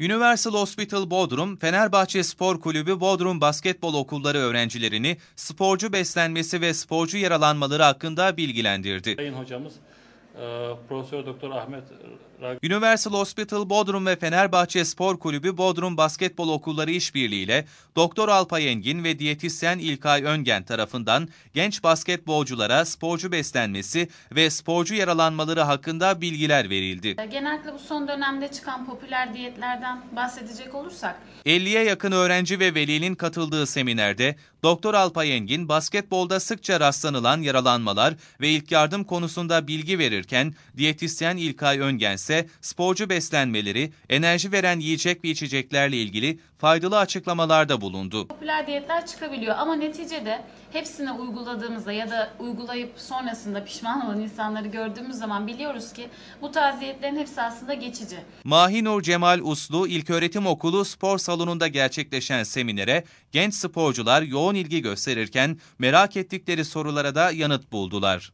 Universal Hospital Bodrum, Fenerbahçe Spor Kulübü Bodrum Basketbol Okulları öğrencilerini sporcu beslenmesi ve sporcu yaralanmaları hakkında bilgilendirdi. Sayın hocamız Profesör Doktor Ahmet Rag Universal Hospital Bodrum ve Fenerbahçe Spor Kulübü Bodrum Basketbol Okulları işbirliğiyle Doktor Alpay Engin ve diyetisyen İlkay Öngen tarafından genç basketbolculara sporcu beslenmesi ve sporcu yaralanmaları hakkında bilgiler verildi. Genellikle bu son dönemde çıkan popüler diyetlerden bahsedecek olursak 50'ye yakın öğrenci ve velinin katıldığı seminerde Doktor Alpay Engin basketbolda sıkça rastlanılan yaralanmalar ve ilk yardım konusunda bilgi verirken diyetisyen İlkay Öngen ise sporcu beslenmeleri, enerji veren yiyecek ve içeceklerle ilgili faydalı açıklamalarda bulundu. popüler diyetler çıkabiliyor ama neticede hepsini uyguladığımızda ya da uygulayıp sonrasında pişman olan insanları gördüğümüz zaman biliyoruz ki bu tarz diyetlerin hepsi aslında geçici. Mahinur Cemal Uslu İlköğretim Okulu spor salonunda gerçekleşen seminere genç sporcular yoğun ilgi gösterirken merak ettikleri sorulara da yanıt buldular.